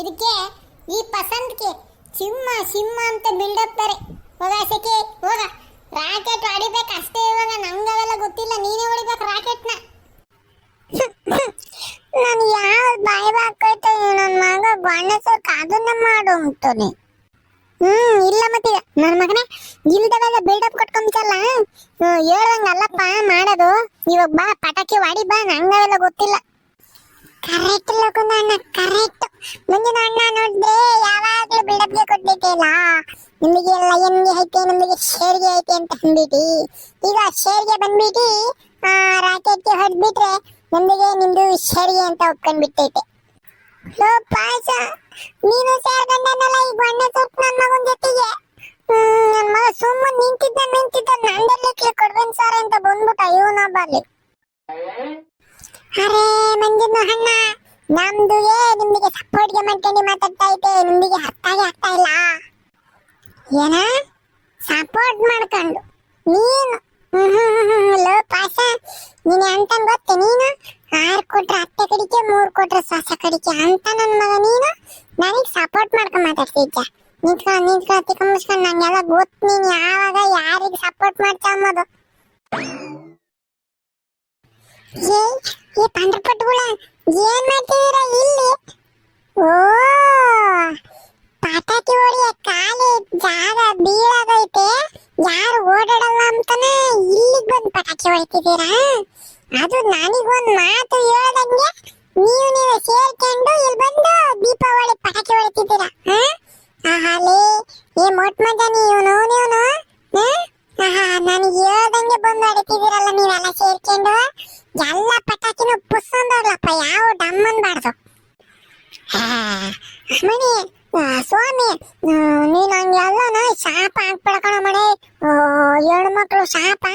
ಇದಕ್ಕೆ ಈ ಪಸಂದ್ಗೆ ಸಿಂಹ ಸಿಂಹ ಅಂತ ಬಿಲ್ಡಪ್ ಬೇರೆ ಹೋಗ ಸೆಕೆ ಹೋಗ. ರಾಕೆಟ್ ಹೊಡಿಬೇಕು ಅಷ್ಟೇ ಇವಾಗ ನಂಗವೆಲ್ಲ ಗೊತ್ತಿಲ್ಲ. ನೀನೇ ಹೊಡಿಬೇಕು ರಾಕೆಟ್ನ ನಾನು ಯಾವ ಬಾಯಿ ಬಾಕೈತೆ ನನ್ನ ಮಗ ಗಣಸಕ್ಕೆ ಅದನ್ನ ಮಾಡು ಅಂತಾನೆ. ಹ್ಮ್ ಇಲ್ಲ ಮತ್ತೆ ನನ್ನ ಮಗನೇ ಇಲ್ದವೆಲ್ಲ ಬಿಲ್ಡಪ್ ಕೊಟ್ಕೊಂಬಿಟ್ಟಲ್ಲ. ಹೇಳ್ದಂಗಲ್ಲಪ್ಪ ಮಾಡೋದು. ಇವಾಗ ಬಾ ಪಟಾಕಿ ಹೊಡಿ ಬಾ ನಂಗವೆಲ್ಲ ಗೊತ್ತಿಲ್ಲ. ಕರೆಕ್ಟ್ ಲೋಕನ ಅಣ್ಣ ಕರೆಕ್ಟ್. ಮುಂದಿನ ಅಣ್ಣ ನೋಡಿದ್ರೆ ಯಾವಾಗ್ಲೂ ಬಿಡಬ್ಗೆ ಕೊಟ್ಟಿದ್ದೆಲ್ಲ ನಿಮಗೆ ಲಯನ್ಗೆ ಐತೆ ನಮಗೆ ಶೇರ್ಗೆ ಐತೆ ಅಂತ ಅಂದ್ಬಿಟ್ಟು ಈಗ ಶೇರ್ಗೆ ಬಂದ್ಬಿಟ್ಟು ಆ ರಾಕೆಟ್ಗೆ ಹೊಡೆದ್ಬಿಟ್ರೆ ನಮಗೆ ನಿಮ್ದು ಶೇರ್ಗೆ ಅಂತ ಒಪ್ಕೊಂಡ್ಬಿಟ್ಟೈತೆ. ಲೋ ಪಾಸ ನೀನು ಸೇರ್ಕೊಂಡನಲ್ಲ ಈ ಬಣ್ಣ ಸ್ವಲ್ಪ ನನ್ನ ಮಗನ ಜೊತೆಗೆ. ಹ್ಮ್, ನನ್ ಮಗ ಸುಮ್ಮನೆ ನಿಂತಿದ್ದ ನಿಂತಿದ್ದ ನಂದಲ್ಲಿಕ್ಲಿ ಕೊಡ್ಬೇನ್ ಸರ್ ಅಂತ ಬಂದ್ಬಿಟ್ಟ ಇವನೊಬ್ಬಲ್ಲಿ ಅರೆ, ಮಂಜುನ ಹಣ್ಣ ನಮ್ದು ಏ ನಿಮಗೆ ಸಪೋರ್ಟ್ಗೆ ಮಾಡ್ಕೊಂಡು ಮಾತಾಡ್ತಾ ಐತೆ ನಿಮಗೆ ಅರ್ಥಾಗೆ ಆಗ್ತಾ ಇಲ್ಲ. ಏನ? ಸಪೋರ್ಟ್ ಮಾಡ್ಕೊಂಡು. ನೀನು? ಲೋ ಪಾಸ ನೀನು ಅಂತ ಗೊತ್ತೆ ನೀನು? ಆರು ಕೊಟ್ರೆ ಅತ್ತೆ ಕಡಿಕೆ, ಮೂರು ಕೊಟ್ರೆ ಸಾಸ ಕಡಿಕೆ ಅಂತ ನನ್ನ ಮಗ ನೀನು? ನನಗೆ ಸಪೋರ್ಟ್ ಮಾಡ್ಕೊಂಡು ಮಾತಾಡ್ತಿದ್ದೆ ನಿಂತ್ಕೊ ನಿಂತ್ಕೊ ತಿಕ್ಕ ಮುಚ್ಕೊಂಡು ನಂಗೆಲ್ಲ ಗೊತ್ತು ನೀನು ಯಾವಾಗ ಯಾರಿಗೆ ಸಪೋರ್ಟ್ ಮಾಡ್ತಾ ಅಂಬೋದು ಏ, ಈ ಪಂಡ್ರಪಟ್ಟುಗಳ ಏನ್ ಮಾಡ್ತಿದ್ದೀರಾ ಇಲ್ಲಿ? ಓ, ಪಟಾಕಿ ಹೊಡಿಯ ಕಾಲಿ ಜಾಗ ಬೀಳಾಗೈತೆ. ಯಾರು ಅಂತಾನೆ ಇಲ್ಲಿಗೆ ಬಂದು ಪಟಾಕಿ ಹೊಡಿತಿದ್ದೀರಾ? ಅದು ನನಗೊಂದು ಮಾತು ಹೇಳ್ದಂಗೆ ನೀವು ನೀವು ಸೇರ್ಕೊಂಡು ಇಲ್ಲಿ ಬಂದು ದೀಪಾವಳಿ ಪಟಾಕಿ ಹೊಡಿತಿದ್ದೀರಾ, ಹಾ? ಆಹಾಲೇ, ಏ ಮೊಟ್ಟ ಮಜ ನೀವನು ನೀವನು ಆಹಾ ನನಗೆ ಹೇಳ್ದಂಗೆ ಬಂದು ಹೊಡಿತಿದ್ದೀರಲ್ಲ ನೀವೆಲ್ಲ ಸೇರ್ಕೊಂಡು? ಎಲ್ಲ ಪಟಾಕಿನೂ ಪುಸ್ಸಂದವ್ರಲ್ಲಪ್ಪ, ಯಾವ ಡಮ್ ಅನ್ಬಾರ್ದು. ಮಣಿ ಸ್ವಾಮಿ ನೀನು ಹಂಗೆಲ್ಲನ ಶಾಪ ಹಾಕ್ಬಿಡಕಣ ಮಣಿ. ಏಳು ಮಕ್ಕಳು ಶಾಪ.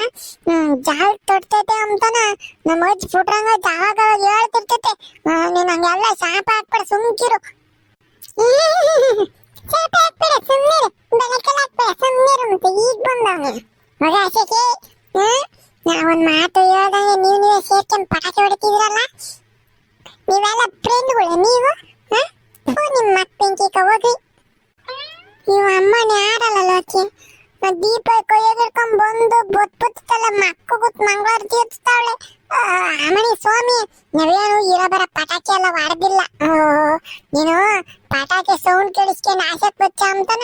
ಜಾಲ್ ತೊಡ್ತೈತೆ ಅಂತಾನ. ನಮ್ಮ ಅಜ್ಜಿ ಪುಟ್ರಂಗ ಜಾಗ ಹೇಳ್ತಿರ್ತೈತೆ. ನೀನ್ ಹಂಗೆಲ್ಲ ಶಾಪ ಹಾಕ್ಬಿಡ, ಸುಮ್ಕಿರು. ಶಾಪ ಹಾಕ್ಬಿಡ, ಸುಮ್ನಿರು. ಬೆಳಕಲ್ಲ ಹಾಕ್ಬಿಡ ಮತ್ತೆ ಈಗ ಬಂದವನು. ಮಗ ಅಶೋಕಿ ನಾವೊಂದ್ ಮಾತು ಹೇಳ್ದಂಗೆ ನೀವು ನೀವೇ ಸೇರ್ಕೊಂಡು ಪಟಾಕಿ ಹೊಡಿತಿದ್ರಲ್ಲ ನೀವೆಲ್ಲ ಫ್ರೆಂಡ್ಗಳು ನೀವು? ನಿಮ್ಮ ಮಕ್ಕಳಿಂಕಿಕ ಹೋಗ್ರಿ. ನೀವು ಅಮ್ಮನ ಯಾರಲ್ಲ ಲೋಕಿ? ದೀಪ ಕೊಯ್ಯೋದಿರ್ಕೊಂಡ್ ಬಂದು ಬೊತ್ ಬುತ್ತಲ್ಲ ಮಕ್ಕ ಕೂತ್ ಮಂಗಳವಾರ ತೀರ್ಸ್ತಾವಳೆ ಅಮ್ಮನಿ ಸ್ವಾಮಿ, ನೀವೇನು ಇರೋ ಬರ ಪಟಾಕಿ ಎಲ್ಲ ಹೊಡೆದಿಲ್ಲ ನೀನು ಪಟಾಕಿ ಸೌಂಡ್ ಕೇಳಿಸ್ಕೊಂಡು ಆಸೆ ಬಚ್ಚ ಅಂತಾನ?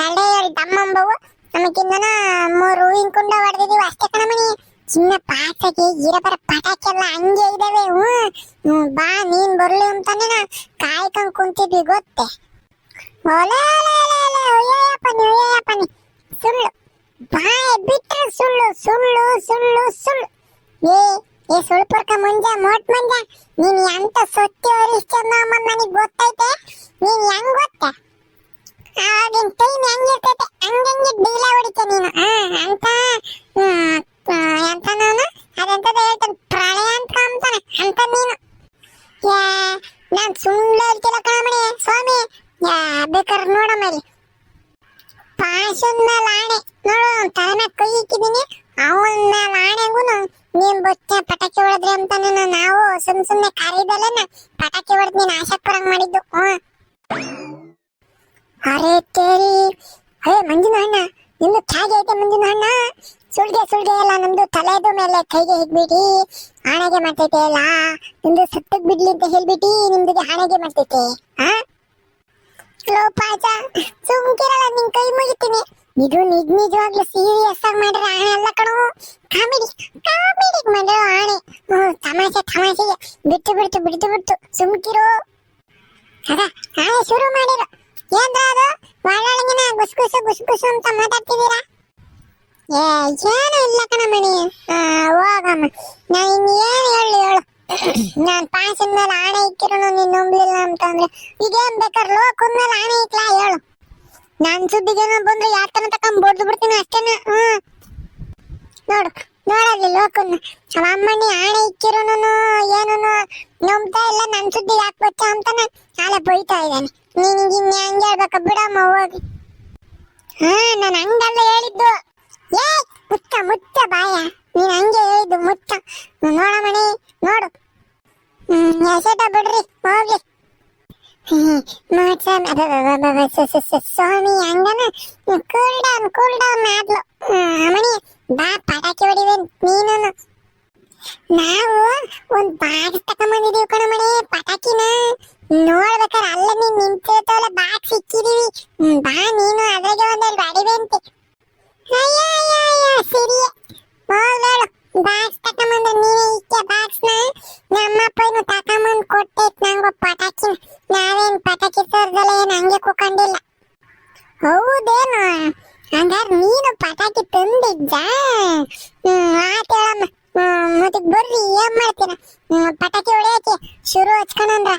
ಎರಡೇ ಎರಡು ದಮ್ಮಂಬವು. ನಮಗಿಂದನ ಮೂರು ಹೂವಿನ ಕುಂಡ ಹೊಡೆದಿದೀವಿ ಅಷ್ಟೇ ಕಣಮಣಿ. ಸುಮ್ಮನೆ ಪಾಸಗೆ ಇರಬರ ಪಟಾಕಿ ಎಲ್ಲ ಹಂಗೆ ಇದಾವೆ. ಹ್ಞೂ. ಬಾ, ನೀನು ಬರ್ಲಿ ಅಂತಾನೆ ನಾ ಕಾಯ್ಕೊಂಡ್ ಕುಂತಿದ್ವಿ, ಗೊತ್ತೆ? ಸುಳ್ಳು. ಬಾಯ್ ಬಿಟ್ರೆ ಸುಳ್ಳು ಸುಳ್ಳು ಸುಳ್ಳು ಸುಳ್ಳು. ಏ ಏ ಸುಳ್ಪುರ್ಕ ಮುಂಜ, ಮೋಟ್ ಮಂಜ. ನೀನು ಎಂತ ಸೊತ್ತಿ ನನಗೆ ನನಗ್ ಗೊತ್ತೈತೆ? ನೀನ್ ಹೆಂಗ್ ಗೊತ್ತ? ಆಗಿನ ಟೈಮ್ ಹೆಂಗಿರ್ತೈತೆ? ಹಂಗಂಗೆ ಡೀಲ ಹೊಡಿತೆ ನೀನು? ಅಂತ ಎಂತ ನಾನು ಅದೆಂತದ ಹೇಳ್ತಾನೆ? ಪ್ರಳಯ ಅಂತ ಅಂತಾನೆ. ಅಂತ ನೀನು. ಯಾ, ನಾನ್ ಸುಳ್ಳು ಹೇಳ್ತಿಲ್ಲ ಕಾಮಣಿ ಸ್ವಾಮಿ, ಯಾ ಬೇಕಾದ್ರೆ ನೋಡಮ್ಮ ಇಲ್ಲಿ. ಪಾಶನ್ ಮೇಲೆ ಆಣೆ. ನೋಡು ತಲೆ ಮ್ಯಾಗ ಕೈ ಇಕ್ಕಿದೀನಿ. ಅವನ ಮೇಲೆ ಆಣೆಗೂನು ನೀನ್ ಬೊಚ್ಚ ಪಟಾಕಿ ಹೊಡೆದ್ರಿ ಅಂತಾನೆ ನಾವು ಸುಮ್ ಸುಮ್ನೆ ಕರೀದಲ್ಲನ? ಪಟಾಕಿ ಹೊಡೆದ್ ನೀನ್ ಆಶಕ್ ಬರಂಗ್ ಮಾಡಿದ್ದು. ಹ್ಮ್. ಅರೆ ತೇರಿ. ಹೇ ಮಂಜುನ ಅಣ್ಣ, ನಿಮ್ದು ತ್ಯಾಗ ಐತೆ ಮಂಜುನ ಅಣ್ಣ? ಸುಳ್ಗೆ ಸುಳ್ಗೆ ಎಲ್ಲ ನಮ್ದು ತಲೆದು ಮೇಲೆ ಕೈಗೆ ಹಿಗ್ಬಿಟ್ಟು ಆಣೆಗೆ ಮಾಡ್ತೈತೆ ಎಲ್ಲ ನಿಮ್ದು ಸತ್ತಕ್ ಬಿಡ್ಲಿ ಅಂತ ಹೇಳ್ಬಿಟ್ಟು ನಿಮ್ದು ಆಣೆಗೆ ಮಾಡ್ತೈತೆ ಹಾ ಲೋಪಾಜ, ಸುಮ್ಕಿರಲ್ಲ, ನಿನ್ ಕೈ ಮುಗಿತೀನಿ. ಇದು ನಿಜ ನಿಜವಾಗ್ಲೂ ಸೀರಿಯಸ್ ಆಗಿ ಮಾಡಿರೋ ಆಣೆ ಅಲ್ಲ ಕಣೋ. ಕಾಮಿಡಿ ಕಾಮಿಡಿ ಮಾಡಿರೋ ಆಣೆ. ತಮಾಷೆ, ತಮಾಷೆಗೆ. ಬಿಟ್ಟು ಬಿಡ್ತು ಬಿಡ್ತು ಬಿಡ್ತು, ಸುಮ್ಕಿರು. ಅದ, ಆಣೆ ಶುರು ಮಾಡಿರೋ. ಗುಸು ಗುಸ್ ಅಂತ ಮಾತಾಡ್ತಿದ್ದೀರಾ? ಏ, ಏನು ಇಲ್ಲ ಕಣಮಣಿ ಹೋಗಮ್ಮ. ನಾ ಏನು ಹೇಳಿ, ಹೇಳು. ನಾನು ಪಾಸಿನ ಮೇಲೆ ಆಣೆ ಇಕ್ಕಿರು ನೀನು ನಂಬಲಿಲ್ಲ ಅಂತಂದ್ರೆ, ಈಗೇನ್ ಬೇಕಾದ್ರೆ ಲೋಕದ ಮೇಲೆ ಆಣೆ ಇಕ್ಲಾ, ಹೇಳು. ನಾನು ಸುದ್ದಿಗೇನೋ ಬಂದ್ರೆ ಯಾತನ ತಕೊಂಡ್ ಬಡ್ದು ಬಿಡ್ತೀನಿ ಅಷ್ಟೇನ, ಹ್ಮ್. ನೋಡು, ನೋಡಲ್ಲಿ ಲೋಕನ್ನ ಅವ ಅಮ್ಮಣ್ಣಿ ಆಣೆ ಇಕ್ಕಿರೋನು ಏನೂ ನಂಬ್ತಾ ಇಲ್ಲ ನನ್ನ ಸುದ್ದಿ ಯಾಕೆ ಬಚ್ಚ ಅಂತಾನೆ? ಆಲೆ ಬೈತಾ ಇದ್ದಾನೆ. ನೀನು ಹಿಂಗೆ ಹೆಂಗ್ ಹೇಳ್ಬೇಕ, ಬಿಡಮ್ಮ, ಹೋಗಿ. ಹಾ, ನಾನು ಹಂಗಲ್ಲ ಹೇಳಿದ್ದು. ಏ ಮುತ್ತ ಮುತ್ತ ಬಾಯ. ನೀನ್ ಹಂಗೆ ಹೇಳಿದ್ದು ಮುತ್ತ ನೋಡ ಮಣಿ, ನೋಡು. ಹ್ಮ್ ಎಸೆಟ ಬಿಡ್ರಿ ಹೋಗ್ಲಿ ಸ್ವಾಮಿ, ಹಂಗನ? ಕೂಲ್ ಡೌನ್ ಕೂಲ್ ಡೌನ್ ಆದ್ಲು ಅಮಣಿ ಬಾ, ಪಟಾಕಿ ಹೊಡಿವೆ ನೀನು ನಾವು ಒಂದ್ ಬಾಕ್ಸ್ ತಕೊಂಬಂದಿದೀವಿ ಕಣಮಣಿ ಪಟಾಕಿನ. ನೋಡ್ಬೇಕಾರೆ ಅಲ್ಲ ನೀನ್ ನಿಂತಿರ್ತಾವಲ್ಲ ಬಾಕ್ಸ್ ಸಿಕ್ಕಿದೀವಿ. ಬಾ ನೀನು, ಅದ್ರಾಗೆ ಒಂದೇ ಹೊಡಿವೆ ಅಂತೆ ಅಯ್ಯ ಅಯ್ಯ ಅಯ್ಯ, ಸರಿ. ಹೋಗ್ಲೇಳು ಬಾಕ್ಸ್ ತಕೊಂಬಂದ್ರೆ ನೀನೇ ಇಕ್ಕೆ ಬಾಕ್ಸ್ನ ನಮ್ಮಪ್ಪ ಇನ್ನು ತಕೊಂಬಂದ್ ಕೊಟ್ಟೈತ್ ನಂಗೆ ಪಟಾಕಿನ. ನಾವೇನ್ ಪಟಾಕಿ ತೋರ್ದಲ್ಲ ಏನ್ ಹಂಗೆ ಕುಕೊಂಡಿಲ್ಲ. ಹೌದೇನು? ಹಂಗಾರೆ ನೀನು ಪಟಾಕಿ ತಂದಿದ್ದ ಹ್ಮ್ ಮತ್ತೆ ಬರ್ರಿ, ಏನ್ ಮಾಡ್ತೀರ? ಪಟಾಕಿ ಹೊಡೆಯಕ್ಕೆ ಶುರು ಹಚ್ಕೊಂಡ್ರ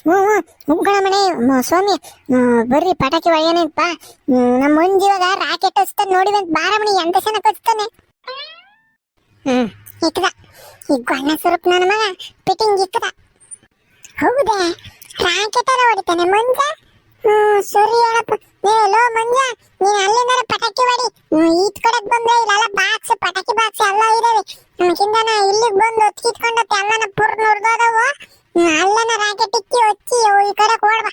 ಹ್ಞೂ ಹ್ಞೂ ಕಣಮಣಿ ಸ್ವಾಮಿ ಹ್ಮ್, ಬರ್ರಿ ಪಟಾಕಿ ಹೊಡೆಯೋಣಪ್ಪ ನಮ್ಮ ಮಂಜು ಇವಾಗ ರಾಕೆಟ್ ಹಚ್ತಾನೆ ನೋಡಿವಂತ ಬಾರಮಣಿ ಎಂತ ಚೆನ್ನಾಗಿ ಹಚ್ತಾನೆ. ಹ್ಮ್ ಇಕ್ಕದ. ಈ ಗೊಣ್ಣ ಸ್ವರೂಪ ನನ್ನ ಮಗ. ಪಿಟಿಂಗ್ ಇಕ್ಕದ. ಹೌದಾ? ರಾಕೆಟ್ ಎಲ್ಲ ಹೊಡಿತಾನೆ ಮಂಜ. ಹ್ಮ್ ಸರಿ ಹೇಳಪ್ಪ. ಏ ಲೋ ಮಂಜ ನೀನ್ ಅಲ್ಲಿಂದ ಪಟಾಕಿ ಹೊಡಿ ಹ್ಮ್, ಈತ್ ಕಡೆಗ್ ಬಂದ್ರೆ ಇಲ್ಲೆಲ್ಲ ಬಾಕ್ಸ್ ಪಟಾಕಿ ಬಾಕ್ಸ್ ಎಲ್ಲ ಇದಾವೆ. ನಮ್ಗಿಂದನ ಇಲ್ಲಿಗೆ ಬಂದು ಹೊತ್ಕಿತ್ಕೊಂಡತ್ತೆ ಎಲ್ಲನ ಪುರ್ ನುರ್ದೋದವು ಅಲ್ಲನ ರಾಕೆಟ್ ಇಕ್ಕಿ ಹೊಚ್ಚಿ ಈ ಕಡೆ ಕೊಡ್ಬಾ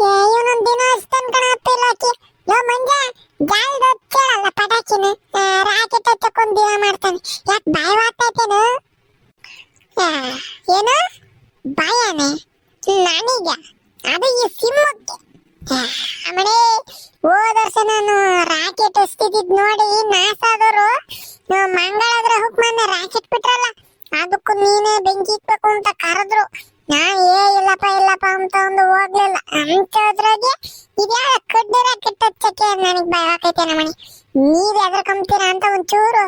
ಇವನೊಂದ್ ದಿನ ಅಷ್ಟನ್ ಕಣ ಆಕಿ. ಯೋ ಮಂಜ ಜಾಲ್ದ ಹೊಚ್ಚೇಳಲ್ಲ ಪಟಾಕಿನ? ರಾಕೆಟ್ ಹಚ್ಚಕೊಂದ್ ದಿನ ಮಾಡ್ತಾನೆ. ಯಾಕೆ ಬಾಯ್ ವಾತೈತೇನು ಏನು? ಬಾಯಾನೆ ನನಗ? ಅದು ಈ ಸಿಂಹಕ್ಕೆ. ಆಮೇಲೆ ಹೋದ ವರ್ಷ ನಾನು ರಾಕೆಟ್ ಹಚ್ತಿದ್ದಿದ್ ನೋಡಿ ನಾಸಾದವರು ಮಂಗಳ ಗ್ರಹಕ್ಕೆ ರಾಕೆಟ್ ಅದಕ್ಕೂ ನೀನೇ ಬೆಂಕಿ ಇಕ್ಬೇಕು ಅಂತ ಕರೆದ್ರು. ನಾ ಏ, ಇಲ್ಲಪ್ಪ ಇಲ್ಲಪ್ಪ ಅಂತ ಒಂದು ಹೋಗ್ಲಿಲ್ಲ. ಅಂತದ್ರಾಗೆ ಇದ್ಯಾವ ಕಡ್ಡಿ ಕೆಟ್ಟ ಚಕ್ಕೆ ನನಗ್ ಭಯ ಆಕೈತೆ ನಮ್ಮನೆ. ನೀವ್ ಎದ್ರಕಂತೀರ ಅಂತ ಒಂಚೂರು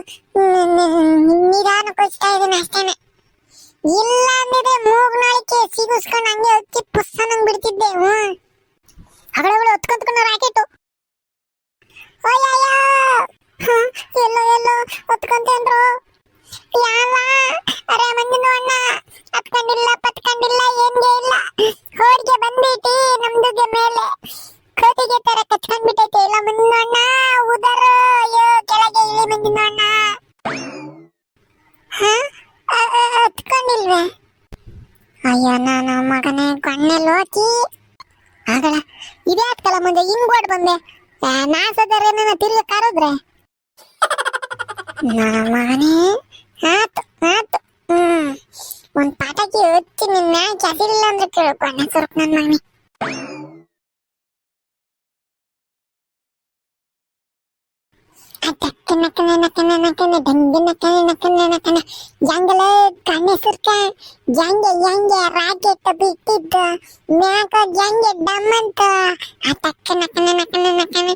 ನಿಧಾನ ಕೊಚ್ತಾ ಇದೀನಿ ಅಷ್ಟೇನೆ. ಇಲ್ಲ ಅಂದಿದೆ ಮೂಗ್ ನಾಳಿಕೆ ಸಿಗಿಸ್ಕೊಂಡು ಹಂಗೆ ಹಚ್ಚಿ ಪುಸ್ತನಂಗ್ ಬಿಡ್ತಿದ್ದೆ. ಹ್ಮ್ ಅಗಳಗಳು ಹೊತ್ಕೊಂತ್ಕೊಂಡು ರಾಕೆಟು. ಅಯ್ಯಯ್ಯ. ಎಲ್ಲೋ ಎಲ್ಲೋ ಹೊತ್ಕೊಂತೇನ್ರು ಯಾವ ಅರೆ ಮಂಜುನು ಅಣ್ಣ ಹತ್ಕೊಂಡಿಲ್ಲ ಪತ್ಕೊಂಡಿಲ್ಲ, ಏನ್ಗೆ ಇಲ್ಲ. ಹೋಡ್ಗೆ ಬಂದ್ಬಿಟ್ಟಿ ನಮ್ದುಗೆ ಮೇಲೆ. ಕೋತಿಗೆ ತರ ಕಚ್ಕೊಂಡ್ಬಿಟ್ಟೈತೆ, ಇಲ್ಲ ಮಂಜನ ಅಣ್ಣ, ಉದರ, ಅಯ್ಯೋ, ಕೆಳಗೆ ಇಳಿ ಮಂಜನ ಅಣ್ಣ. ಹತ್ಕೊಂಡಿಲ್ವೇ ಅಯ್ಯೋ, ನಾನು ಮಗನೇ ಕಣ್ಣಲ್ಲಿ ಹೋಗಿ ಆಗಲ್ಲ, ಇದೇ ಆತ್ಕಲ್ಲ ಮುಂದೆ, ಹಿಂಗ್ ಓಡ್ ಬಂದೆ. ನಾಸದರೆ ನನ್ನ ತಿರುಗಿ ಕರೆದ್ರೆ. ನನ್ನ ಮಗನೇ ಆತು ಆತು ಹ್ಮ್. ಒಂದ್ ಪಟಾಕಿ ಹಚ್ಚಿ ನಿನ್ ಮ್ಯಾಚ್ ಹಸಿರಿಲ್ಲ ಅಂದ್ರೆ ಕೇಳ್ಕೊಂಡೆ ಸ್ವಲ್ಪ ನನ್ನ ಮಗನೇ. ನಕ್ಕನೆ ನಕ್ಕನೆ ನಕ್ಕನೆ ನಕ್ಕನೆ ದಂಗೆ ನಕ್ಕನೆ ನಕ್ಕನೆ ನಕ್ಕನೆ ಜಂಗಲ ಕಣ್ಣೆ ಸುರ್ಕ. ಜಂಗೆ ಜಂಗೆ ರಾಕೆಟ್ ಬಿಟ್ಟಿದ್ದ. ಮ್ಯಾಕ ಜಂಗೆ ಡಮ್ಮಂತ. ಆ ತಕ್ಕ ನಕ್ಕನೆ ನಕ್ಕನೆ ನಕ್ಕನೆ